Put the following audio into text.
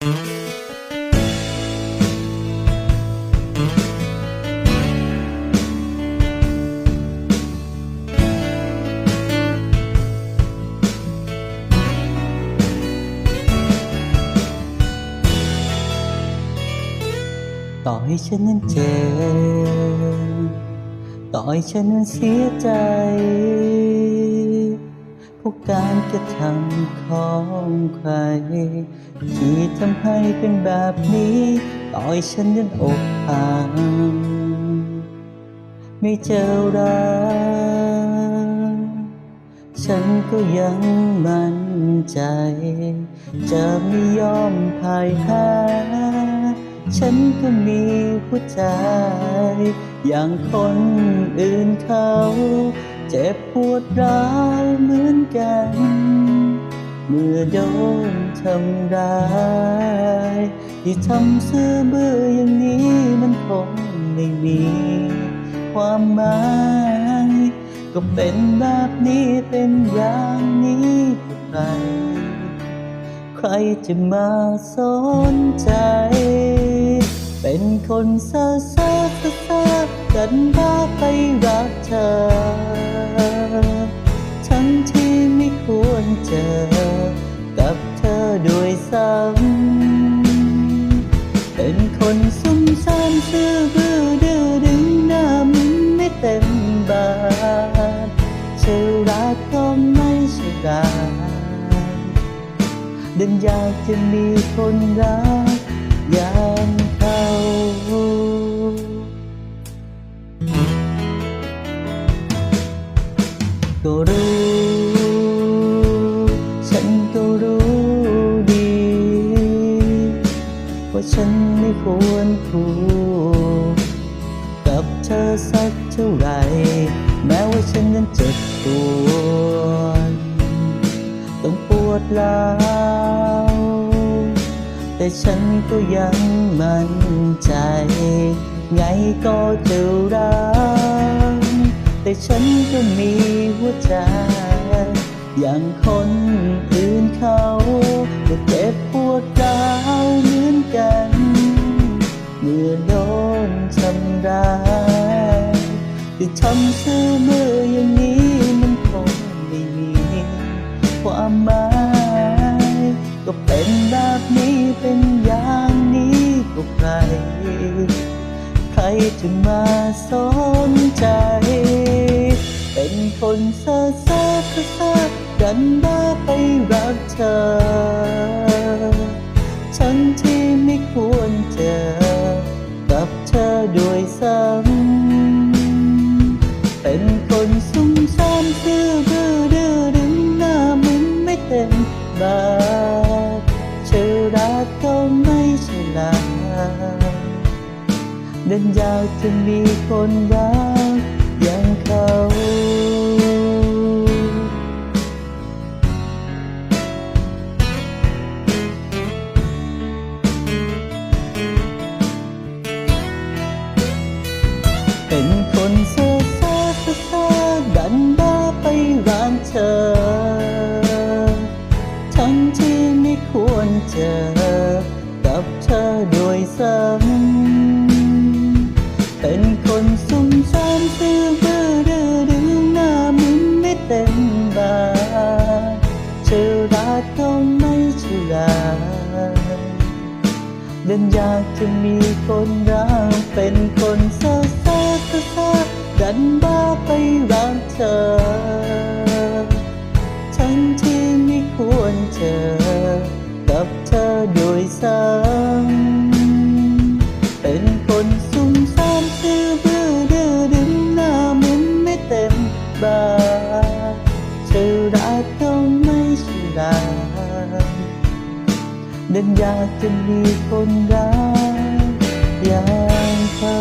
ต่อให้ฉันนั้นเจ็บต่อให้ฉันนั้นเสียใจเพ ราะการกระทำของใคร ที่ทำให้เป็นแบบนี้ต่อให้ฉันนั้นอกหักไม่เจอรักฉันก็ยังมั่นใจ จะไม่ยอมพ่ายแพ้ฉันก็มีหัวใจ อย่างคนอื่นเขา เจ็บปวดร้าวเหมือนกัน เมื่อโดนทำร้ายที่ทำเสื้อเบื่ออย่างนี้มันคงไม่มีความหมายก็เป็นแบบนี้เป็นอย่างนี้ใคร ใครจะมาสนใจ เป็นคนซ่อเซ่อเซ่อเซ่ อกันบ้าไปรักเธอ ทั้งที่ไม่ควรเจอ กับเธอด้วยซ้ำเป็นคนซุ่มซ่ามซื่อบื้อดื้อดึงหน้ามันไม่เต็มบาทชื่อรักก็ไม่ใช่รักดันอยากจะมีคนรักอย่างเขา ก็รู้ ฉันก็รู้ดี ว่าฉันไม่ควรพูดกับเธอสักเท่าไหร่ แม้ว่าฉันนั้นเจ็บปวดต้องปวดร้าวแต่ฉันก็ยังมั่นใจ ไงก็จะรัก แต่ฉันก็มีหัวใจ อย่างคนอื่นเขาก็เจ็บปวดร้าวเหมือนกัน เมื่อโดนทำร้ายที่ทำซื่อมืออย่างนี้มันคงไม่มีความหมายก็เป็นแบบนี้เป็นอย่างนี้ก็ใครใครจะมาสนใจ ดันบ้าไปรักเธอ ฉันที่ไม่ควรเจอ กับเธอด้วยซ้ำเป็นคนซุ่มซ่ามซื่อบื้อดื้อดึงหน้ามันไม่เต็มบาทชื่อรักก็ไม่ใช่รักเดินยาวจะมีคนรักอย่างเขา อกับเธอโดยซ้ำเป็นคนซุ่มซ่ามซื่อบื้อดื้อดึงหน้ามันไม่เต็มบาทชื่อรักก็ไม่ใช่รักเดินอยากจะมีคนรักเป็นคนเซ่อเซ่อเซ่อเซ่อดันบ้าไปรักเธอ เดินอยากจะมีคนรักอย่างเขา